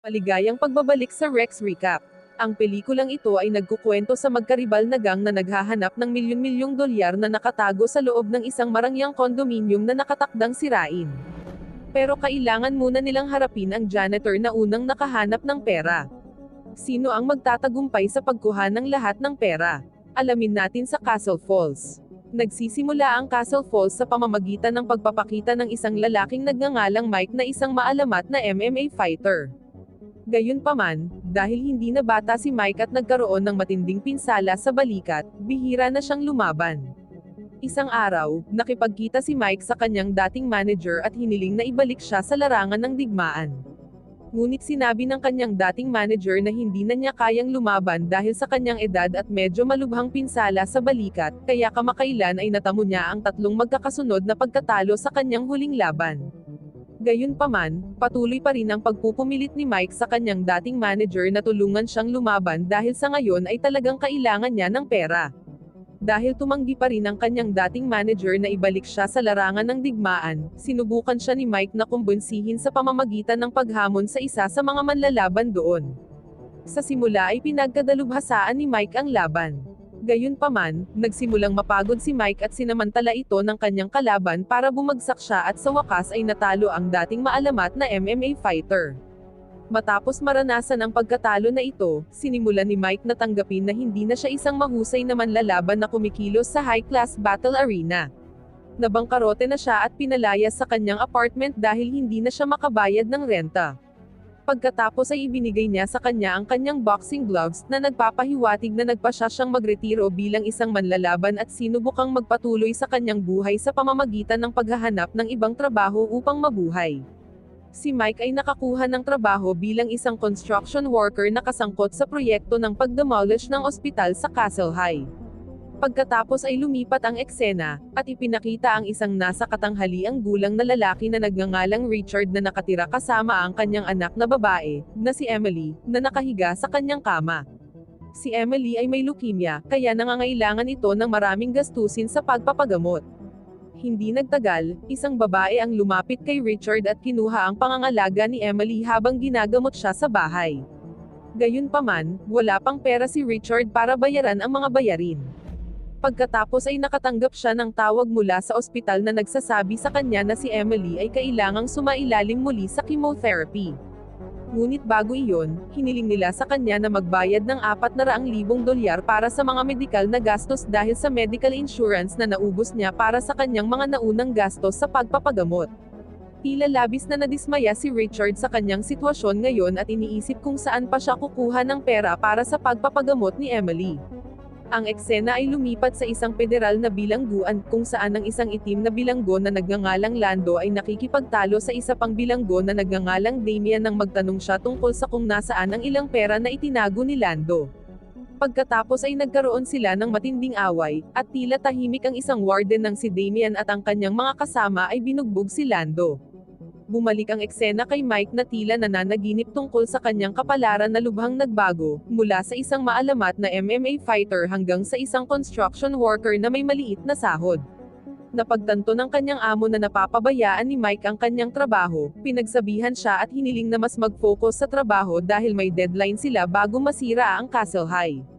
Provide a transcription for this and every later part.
Maligayang pagbabalik sa Rex Recap. Ang pelikulang ito ay nagkukwento sa magkaribal na gang na naghahanap ng milyon-milyong dolyar na nakatago sa loob ng isang marangyang kondominium na nakatakdang sirain. Pero kailangan muna nilang harapin ang janitor na unang nakahanap ng pera. Sino ang magtatagumpay sa pagkuha ng lahat ng pera? Alamin natin sa Castle Falls. Nagsisimula ang Castle Falls sa pamamagitan ng pagpapakita ng isang lalaking nagngangalang Mike na isang maalamat na MMA fighter. Gayunpaman, dahil hindi na bata si Mike at nagkaroon ng matinding pinsala sa balikat, bihira na siyang lumaban. Isang araw, nakipagkita si Mike sa kanyang dating manager at hiniling na ibalik siya sa larangan ng digmaan. Ngunit sinabi ng kanyang dating manager na hindi na niya kayang lumaban dahil sa kanyang edad at medyo malubhang pinsala sa balikat, kaya kamakailan ay natamo niya ang tatlong magkakasunod na pagkatalo sa kanyang huling laban. Gayunpaman, patuloy pa rin ang pagpupumilit ni Mike sa kanyang dating manager na tulungan siyang lumaban dahil sa ngayon ay talagang kailangan niya ng pera. Dahil tumanggi pa rin ang kanyang dating manager na ibalik siya sa larangan ng digmaan, sinubukan siya ni Mike na kumbunsihin sa pamamagitan ng paghamon sa isa sa mga manlalaban doon. Sa simula ay pinagkadalubhasaan ni Mike ang laban. Gayunpaman, nagsimulang mapagod si Mike at sinamantala ito ng kanyang kalaban para bumagsak siya at sa wakas ay natalo ang dating maalamat na MMA fighter. Matapos maranasan ang pagkatalo na ito, sinimulan ni Mike na tanggapin na hindi na siya isang mahusay na manlalaban na kumikilos sa high-class battle arena. Nabangkarote na siya at pinalayas sa kanyang apartment dahil hindi na siya makabayad ng renta. Pagkatapos ay ibinigay niya sa kanya ang kanyang boxing gloves na nagpapahiwatig na nagpasya siyang magretiro bilang isang manlalaban at sinubukang magpatuloy sa kanyang buhay sa pamamagitan ng paghahanap ng ibang trabaho upang mabuhay. Si Mike ay nakakuha ng trabaho bilang isang construction worker na kasangkot sa proyekto ng pagdemolish ng ospital sa Castle High. Pagkatapos ay lumipat ang eksena, at ipinakita ang isang nasa katanghaliang gulang na lalaki na nagngangalang Richard na nakatira kasama ang kanyang anak na babae, na si Emily, na nakahiga sa kanyang kama. Si Emily ay may leukemia, kaya nangangailangan ito ng maraming gastusin sa pagpapagamot. Hindi nagtagal, isang babae ang lumapit kay Richard at kinuha ang pangangalaga ni Emily habang ginagamot siya sa bahay. Gayunpaman, wala pang pera si Richard para bayaran ang mga bayarin. Pagkatapos ay nakatanggap siya ng tawag mula sa ospital na nagsasabi sa kanya na si Emily ay kailangang sumailalim muli sa chemotherapy. Ngunit bago iyon, hiniling nila sa kanya na magbayad ng 400,000 dolyar para sa mga medikal na gastos dahil sa medical insurance na naubos niya para sa kanyang mga naunang gastos sa pagpapagamot. Tila labis na nadismaya si Richard sa kanyang sitwasyon ngayon at iniisip kung saan pa siya kukuha ng pera para sa pagpapagamot ni Emily. Ang eksena ay lumipat sa isang federal na bilangguan, kung saan ang isang itim na bilanggo na nagngangalang Lando ay nakikipagtalo sa isa pang bilanggo na nagngangalang Damian nang magtanong siya tungkol sa kung nasaan ang ilang pera na itinago ni Lando. Pagkatapos ay nagkaroon sila ng matinding away, at tila tahimik ang isang warden ng si Damian at ang kanyang mga kasama ay binugbog si Lando bumalik ang eksena kay Mike na tila nananaginip tungkol sa kanyang kapalaran na lubhang nagbago, mula sa isang maalamat na MMA fighter hanggang sa isang construction worker na may maliit na sahod. Napagtanto ng kanyang amo na napapabayaan ni Mike ang kanyang trabaho, pinagsabihan siya at hiniling na mas mag-focus sa trabaho dahil may deadline sila bago masira ang Castle High.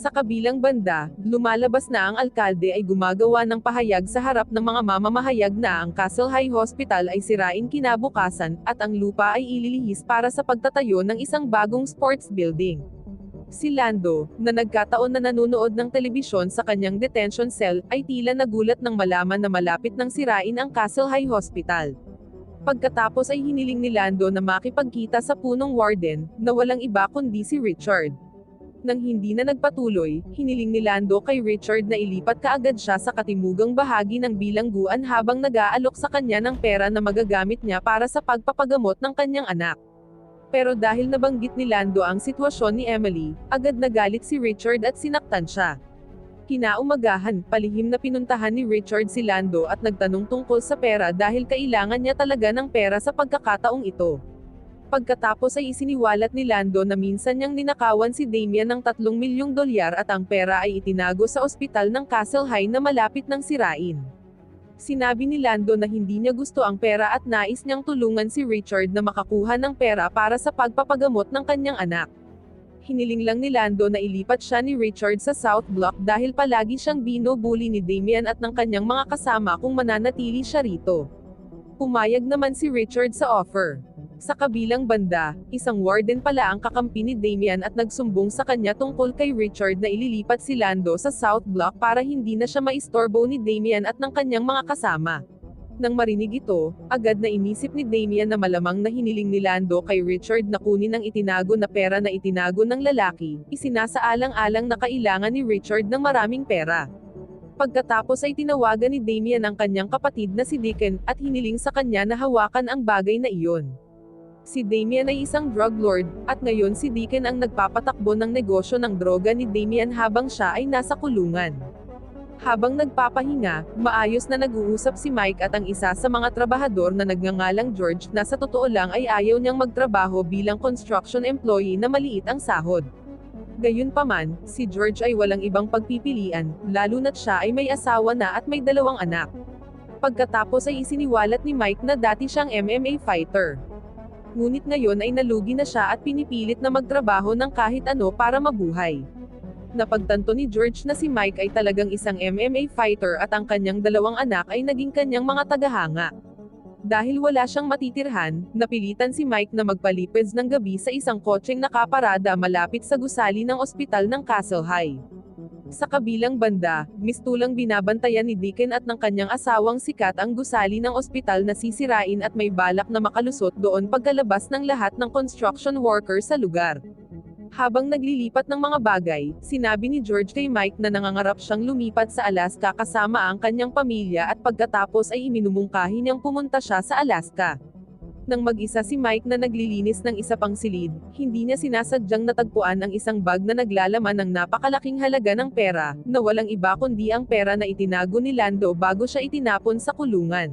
Sa kabilang banda, lumalabas na ang alkalde ay gumagawa ng pahayag sa harap ng mga mamamahayag na ang Castle High Hospital ay sirain kinabukasan, at ang lupa ay ililihis para sa pagtatayo ng isang bagong sports building. Si Lando, na nagkataon na nanunood ng telebisyon sa kanyang detention cell, ay tila nagulat nang malaman na malapit nang sirain ang Castle High Hospital. Pagkatapos ay hiniling ni Lando na makipagkita sa punong warden, na walang iba kundi si Richard. Nang hindi na nagpatuloy, hiniling ni Lando kay Richard na ilipat kaagad siya sa katimugang bahagi ng bilangguan habang nag-aalok sa kanya ng pera na magagamit niya para sa pagpapagamot ng kanyang anak. Pero dahil nabanggit ni Lando ang sitwasyon ni Emily, agad nagalit si Richard at sinaktan siya. Kinaumagahan, palihim na pinuntahan ni Richard si Lando at nagtanong tungkol sa pera dahil kailangan niya talaga ng pera sa pagkakataong ito. Pagkatapos ay isiniwalat ni Lando na minsan niyang ninakawan si Damian ng 3 milyong dolyar at ang pera ay itinago sa ospital ng Castle High na malapit ng sirain. Sinabi ni Lando na hindi niya gusto ang pera at nais niyang tulungan si Richard na makakuha ng pera para sa pagpapagamot ng kanyang anak. Hiniling lang ni Lando na ilipat siya ni Richard sa South Block dahil palagi siyang binubuli ni Damian at ng kanyang mga kasama kung mananatili siya rito. Pumayag naman si Richard sa offer. Sa kabilang banda, isang warden pala ang kakampi ni Damian at nagsumbong sa kanya tungkol kay Richard na ililipat si Lando sa South Block para hindi na siya maistorbo ni Damian at ng kanyang mga kasama. Nang marinig ito, agad na inisip ni Damian na malamang na hiniling ni Lando kay Richard na kunin ang itinago na pera na itinago ng lalaki, isinasaalang-alang na kailangan ni Richard ng maraming pera. Pagkatapos ay tinawagan ni Damian ang kanyang kapatid na si Deacon, at hiniling sa kanya na hawakan ang bagay na iyon. Si Damian ay isang drug lord, at ngayon si Deacon ang nagpapatakbo ng negosyo ng droga ni Damian habang siya ay nasa kulungan. Habang nagpapahinga, maayos na nag-uusap si Mike at ang isa sa mga trabahador na nagngangalang George na sa totoo lang ay ayaw niyang magtrabaho bilang construction employee na maliit ang sahod. Gayunpaman, si George ay walang ibang pagpipilian, lalo na't siya ay may asawa na at may dalawang anak. Pagkatapos ay isiniwalat ni Mike na dati siyang MMA fighter. Ngunit ngayon ay nalugi na siya at pinipilit na magtrabaho ng kahit ano para mabuhay. Napagtanto ni George na si Mike ay talagang isang MMA fighter at ang kanyang dalawang anak ay naging kanyang mga tagahanga. Dahil wala siyang matitirhan, napilitan si Mike na magpalipeds ng gabi sa isang kotseng nakaparada malapit sa gusali ng ospital ng Castle High. Sa kabilang banda, mistulang binabantayan ni Deacon at ng kanyang asawang sikat ang gusali ng ospital na sisirain at may balak na makalusot doon pagkalabas ng lahat ng construction worker sa lugar. Habang naglilipat ng mga bagay, sinabi ni George kay Mike na nangangarap siyang lumipat sa Alaska kasama ang kanyang pamilya at pagkatapos ay iminumungkahi niyang pumunta siya sa Alaska. Nang mag-isa si Mike na naglilinis ng isa pang silid, hindi niya sinasadyang natagpuan ang isang bag na naglalaman ng napakalaking halaga ng pera, na walang iba kundi ang pera na itinago ni Lando bago siya itinapon sa kulungan.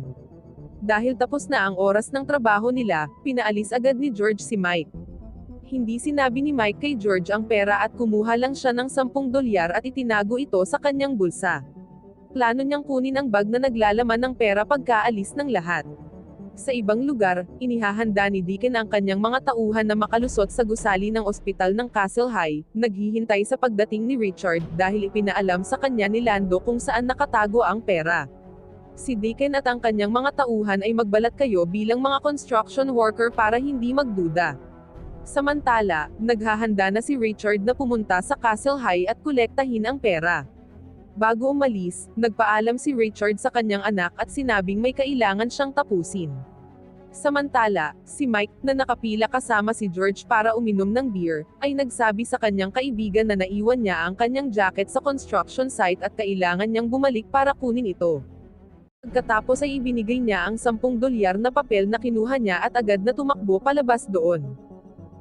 Dahil tapos na ang oras ng trabaho nila, pinaalis agad ni George si Mike. Hindi sinabi ni Mike kay George ang pera at kumuha lang siya ng 10 dolyar at itinago ito sa kanyang bulsa. Plano niyang kunin ang bag na naglalaman ng pera pagkaalis ng lahat. Sa ibang lugar, inihahanda ni Deacon ang kanyang mga tauhan na makalusot sa gusali ng ospital ng Castle High, naghihintay sa pagdating ni Richard dahil ipinaalam sa kanya ni Lando kung saan nakatago ang pera. Si Deacon at ang kanyang mga tauhan ay magbalat kayo bilang mga construction worker para hindi magduda. Samantala, naghahanda na si Richard na pumunta sa Castle High at kolektahin ang pera. Bago umalis, nagpaalam si Richard sa kanyang anak at sinabing may kailangan siyang tapusin. Samantala, si Mike, na nakapila kasama si George para uminom ng beer, ay nagsabi sa kanyang kaibigan na naiwan niya ang kanyang jacket sa construction site at kailangan niyang bumalik para kunin ito. Pagkatapos ay ibinigay niya ang 10 dolyar na papel na kinuha niya at agad na tumakbo palabas doon.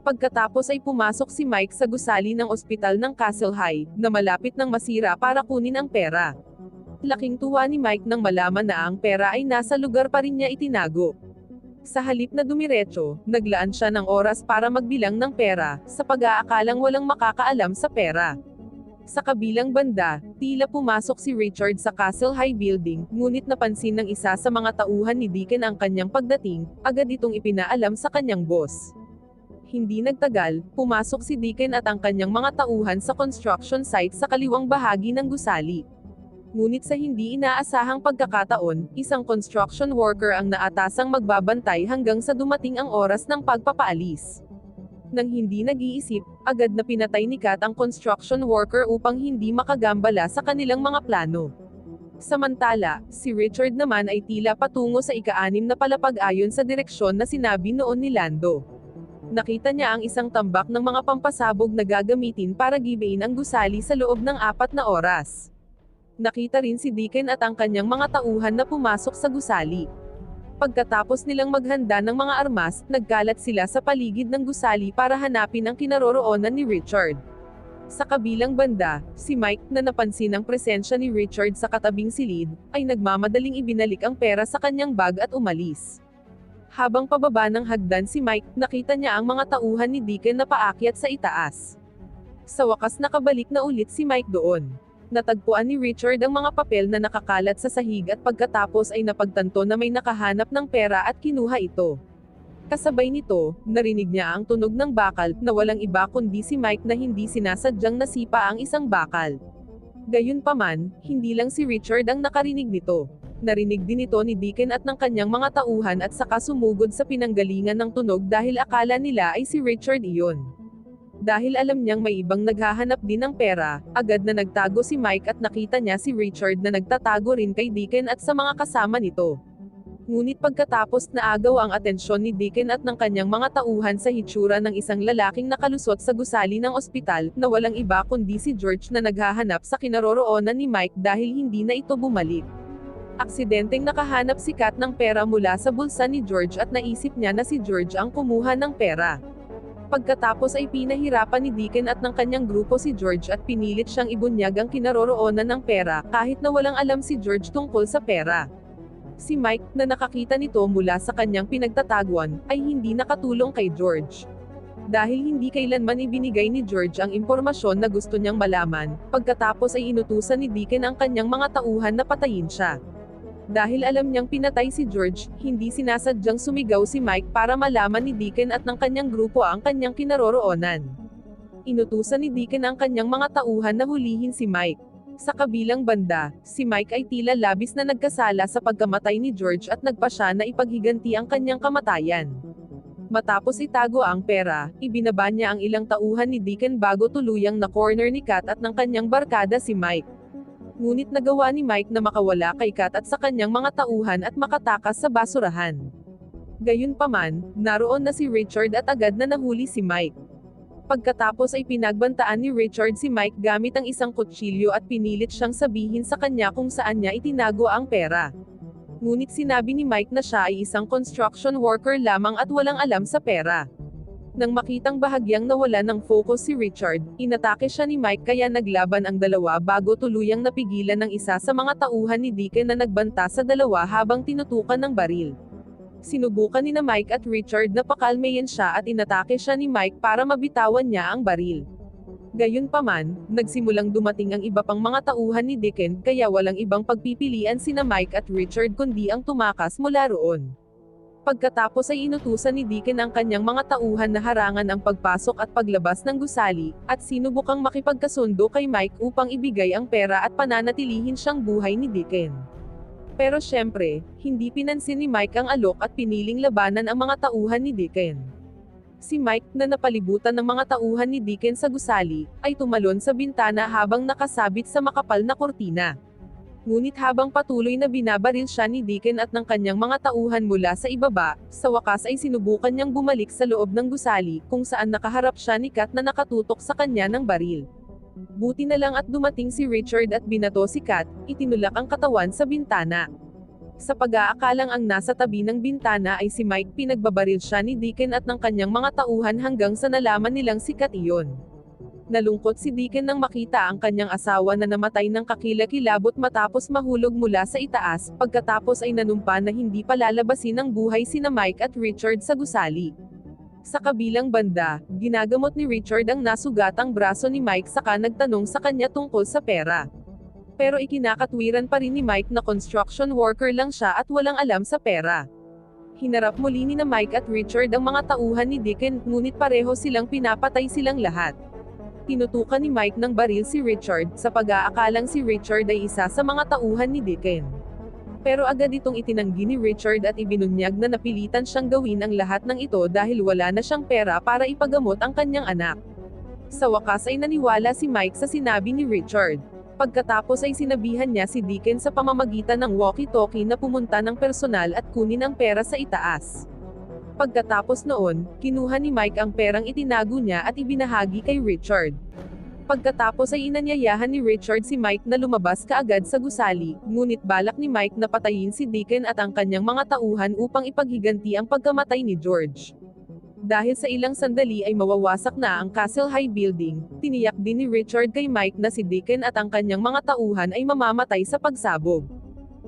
Pagkatapos ay pumasok si Mike sa gusali ng ospital ng Castle High, na malapit ng masira para kunin ang pera. Laking tuwa ni Mike nang malaman na ang pera ay nasa lugar pa rin niya itinago. Sa halip na dumiretso, naglaan siya ng oras para magbilang ng pera, sa pag-aakalang walang makakaalam sa pera. Sa kabilang banda, tila pumasok si Richard sa Castle High Building, ngunit napansin ng isa sa mga tauhan ni Deacon ang kanyang pagdating, agad itong ipinaalam sa kanyang boss. Hindi nagtagal, pumasok si Deacon at ang kanyang mga tauhan sa construction site sa kaliwang bahagi ng gusali. Ngunit sa hindi inaasahang pagkakataon, isang construction worker ang naatasang magbabantay hanggang sa dumating ang oras ng pagpapaalis. Nang hindi nag-iisip, agad na pinatay ni Kat ang construction worker upang hindi makagambala sa kanilang mga plano. Samantala, si Richard naman ay tila patungo sa ika-anim na palapag ayon sa direksyon na sinabi noon ni Lando. Nakita niya ang isang tambak ng mga pampasabog na gagamitin para gibain ang gusali sa loob ng apat na oras. Nakita rin si Deacon at ang kanyang mga tauhan na pumasok sa gusali. Pagkatapos nilang maghanda ng mga armas, nagkalat sila sa paligid ng gusali para hanapin ang kinaroroonan ni Richard. Sa kabilang banda, si Mike, na napansin ang presensya ni Richard sa katabing silid, ay nagmamadaling ibinalik ang pera sa kanyang bag at umalis. Habang pababa ng hagdan si Mike, nakita niya ang mga tauhan ni Deacon na paakyat sa itaas. Sa wakas nakabalik na ulit si Mike doon. Natagpuan ni Richard ang mga papel na nakakalat sa sahig at pagkatapos ay napagtanto na may nakahanap ng pera at kinuha ito. Kasabay nito, narinig niya ang tunog ng bakal, na walang iba kundi si Mike na hindi sinasadyang nasipa ang isang bakal. Gayunpaman, hindi lang si Richard ang nakarinig nito. Narinig din ito ni Deacon at ng kanyang mga tauhan at saka sumugod sa pinanggalingan ng tunog dahil akala nila ay si Richard iyon. Dahil alam niyang may ibang naghahanap din ng pera, agad na nagtago si Mike at nakita niya si Richard na nagtatago rin kay Deacon at sa mga kasama nito. Ngunit pagkatapos na agaw ang atensyon ni Deacon at ng kanyang mga tauhan sa hitsura ng isang lalaking nakalusot sa gusali ng ospital, na walang iba kundi si George na naghahanap sa kinaroroonan ni Mike dahil hindi na ito bumalik. Aksidenteng nakahanap si Kat ng pera mula sa bulsa ni George at naisip niya na si George ang kumuha ng pera. Pagkatapos ay pinahirapan ni Deacon at ng kanyang grupo si George at pinilit siyang ibunyag ang kinaroroonan ng pera, kahit na walang alam si George tungkol sa pera. Si Mike, na nakakita nito mula sa kanyang pinagtataguan, ay hindi nakatulong kay George. Dahil hindi kailanman ibinigay ni George ang impormasyon na gusto niyang malaman, pagkatapos ay inutusan ni Deacon ang kanyang mga tauhan na patayin siya. Dahil alam niyang pinatay si George, hindi sinasadyang sumigaw si Mike para malaman ni Deacon at ng kanyang grupo ang kanyang kinaroroonan. Inutusan ni Deacon ang kanyang mga tauhan na hulihin si Mike. Sa kabilang banda, si Mike ay tila labis na nagkasala sa pagkamatay ni George at nagpa siya na ipaghiganti ang kanyang kamatayan. Matapos itago ang pera, ibinaba niya ang ilang tauhan ni Deacon bago tuluyang na corner ni Kat at ng kanyang barkada si Mike. Ngunit nagawa ni Mike na makawala kay Kat at sa kanyang mga tauhan at makatakas sa basurahan. Gayunpaman, naroon na si Richard at agad na nahuli si Mike. Pagkatapos ay pinagbantaan ni Richard si Mike gamit ang isang kutsilyo at pinilit siyang sabihin sa kanya kung saan niya itinago ang pera. Ngunit sinabi ni Mike na siya ay isang construction worker lamang at walang alam sa pera. Nang makitang bahagyang nawala ng focus si Richard, inatake siya ni Mike kaya naglaban ang dalawa bago tuluyang napigilan ng isa sa mga tauhan ni Deacon na nagbanta sa dalawa habang tinutukan ng baril. Sinubukan ni na Mike at Richard na pakalmayin siya at inatake siya ni Mike para mabitawan niya ang baril. Gayunpaman, nagsimulang dumating ang iba pang mga tauhan ni Deacon kaya walang ibang pagpipilian sina Mike at Richard kundi ang tumakas mula roon. Pagkatapos ay inutusan ni Deacon ang kanyang mga tauhan na harangan ang pagpasok at paglabas ng gusali, at sinubukang makipagkasundo kay Mike upang ibigay ang pera at pananatilihin siyang buhay ni Deacon. Pero syempre, hindi pinansin ni Mike ang alok at piniling labanan ang mga tauhan ni Deacon. Si Mike, na napalibutan ng mga tauhan ni Deacon sa gusali, ay tumalon sa bintana habang nakasabit sa makapal na kortina. Ngunit habang patuloy na binabaril siya ni Deacon at ng kanyang mga tauhan mula sa ibaba, sa wakas ay sinubukan niyang bumalik sa loob ng gusali, kung saan nakaharap siya ni Kat na nakatutok sa kanya ng baril. Buti na lang at dumating si Richard at binato si Kat, itinulak ang katawan sa bintana. Sa pag-aakalang ang nasa tabi ng bintana ay si Mike pinagbabaril siya ni Deacon at ng kanyang mga tauhan hanggang sa nalaman nilang si Kat iyon. Nalungkot si Deacon nang makita ang kanyang asawa na namatay ng kakilakilabot matapos mahulog mula sa itaas, pagkatapos ay nanumpa na hindi palalabasin ang buhay sina Mike at Richard sa gusali. Sa kabilang banda, ginagamot ni Richard ang nasugatang braso ni Mike saka nagtanong sa kanya tungkol sa pera. Pero ikinakatwiran pa rin ni Mike na construction worker lang siya at walang alam sa pera. Hinarap muli ni na Mike at Richard ang mga tauhan ni Deacon, ngunit pareho silang pinapatay silang lahat tinutukan ni Mike ng baril si Richard, sa pag-aakalang si Richard ay isa sa mga tauhan ni Deacon. Pero agad itong itinanggi ni Richard at ibinunyag na napilitan siyang gawin ang lahat ng ito dahil wala na siyang pera para ipagamot ang kanyang anak. Sa wakas ay naniwala si Mike sa sinabi ni Richard. Pagkatapos ay sinabihan niya si Deacon sa pamamagitan ng walkie-talkie na pumunta ng personal at kunin ang pera sa itaas. Pagkatapos noon, kinuha ni Mike ang perang itinago niya at ibinahagi kay Richard. Pagkatapos ay inanyayahan ni Richard si Mike na lumabas kaagad sa gusali, ngunit balak ni Mike na patayin si Deacon at ang kanyang mga tauhan upang ipaghiganti ang pagkamatay ni George. Dahil sa ilang sandali ay mawawasak na ang Castle High Building, tiniyak din ni Richard kay Mike na si Deacon at ang kanyang mga tauhan ay mamamatay sa pagsabog.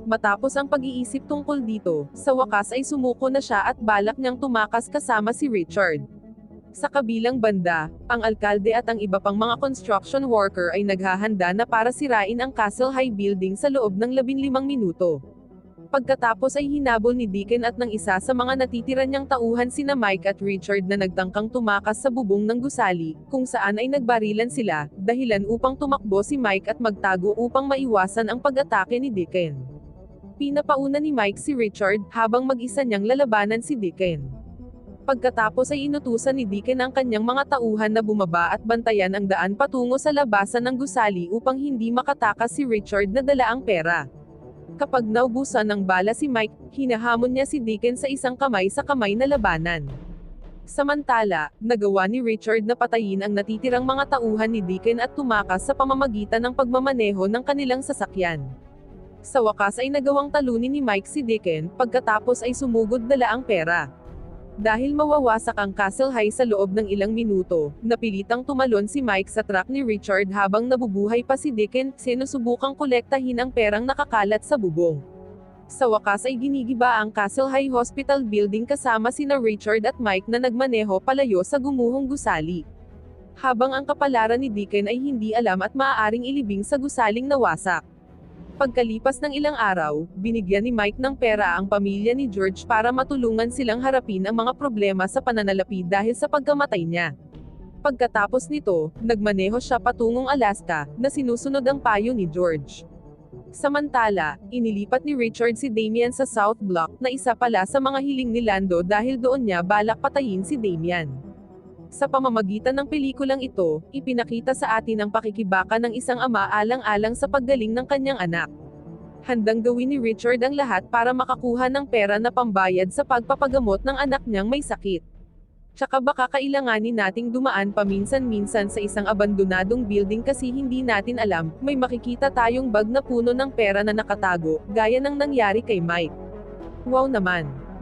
Matapos ang pag-iisip tungkol dito, sa wakas ay sumuko na siya at balak niyang tumakas kasama si Richard. Sa kabilang banda, ang alkalde at ang iba pang mga construction worker ay naghahanda na para sirain ang Castle High Building sa loob ng 15 minuto. Pagkatapos ay hinabol ni Deacon at ng isa sa mga natitira niyang tauhan sina Mike at Richard na nagtangkang tumakas sa bubong ng gusali, kung saan ay nagbarilan sila, dahilan upang tumakbo si Mike at magtago upang maiwasan ang pag-atake ni Deacon. Pinapauna ni Mike si Richard, habang mag-isa niyang lalabanan si Deacon. Pagkatapos ay inutusan ni Deacon ang kanyang mga tauhan na bumaba at bantayan ang daan patungo sa labasan ng gusali upang hindi makatakas si Richard na dala ang pera. Kapag naubusan ng bala si Mike, hinahamon niya si Deacon sa isang kamay sa kamay na labanan. Samantala, nagawa ni Richard na patayin ang natitirang mga tauhan ni Deacon at tumakas sa pamamagitan ng pagmamaneho ng kanilang sasakyan. Sa wakas ay nagawang talunin ni Mike si Deacon, pagkatapos ay sumugod dala ang pera. Dahil mawawasak ang Castle High sa loob ng ilang minuto, napilitang tumalon si Mike sa truck ni Richard habang nabubuhay pa si Deacon, sinusubukang kolektahin ang perang nakakalat sa bubong. Sa wakas ay ginigiba ang Castle High Hospital building kasama sina Richard at Mike na nagmaneho palayo sa gumuhong gusali. Habang ang kapalaran ni Deacon ay hindi alam at maaaring ilibing sa gusaling nawasak. Pagkalipas ng ilang araw, binigyan ni Mike ng pera ang pamilya ni George para matulungan silang harapin ang mga problema sa pananalapi dahil sa pagkamatay niya. Pagkatapos nito, nagmaneho siya patungong Alaska, na sinusunod ang payo ni George. Samantala, inilipat ni Richard si Damian sa South Block na isa pala sa mga hiling ni Lando dahil doon niya balak patayin si Damian. Sa pamamagitan ng pelikulang ito, ipinakita sa atin ang pakikibaka ng isang ama alang-alang sa paggaling ng kanyang anak. Handang gawin ni Richard ang lahat para makakuha ng pera na pambayad sa pagpapagamot ng anak niyang may sakit. Tsaka baka kailanganin nating dumaan paminsan-minsan sa isang abandonadong building kasi hindi natin alam, may makikita tayong bag na puno ng pera na nakatago, gaya ng nangyari kay Mike. Wow naman!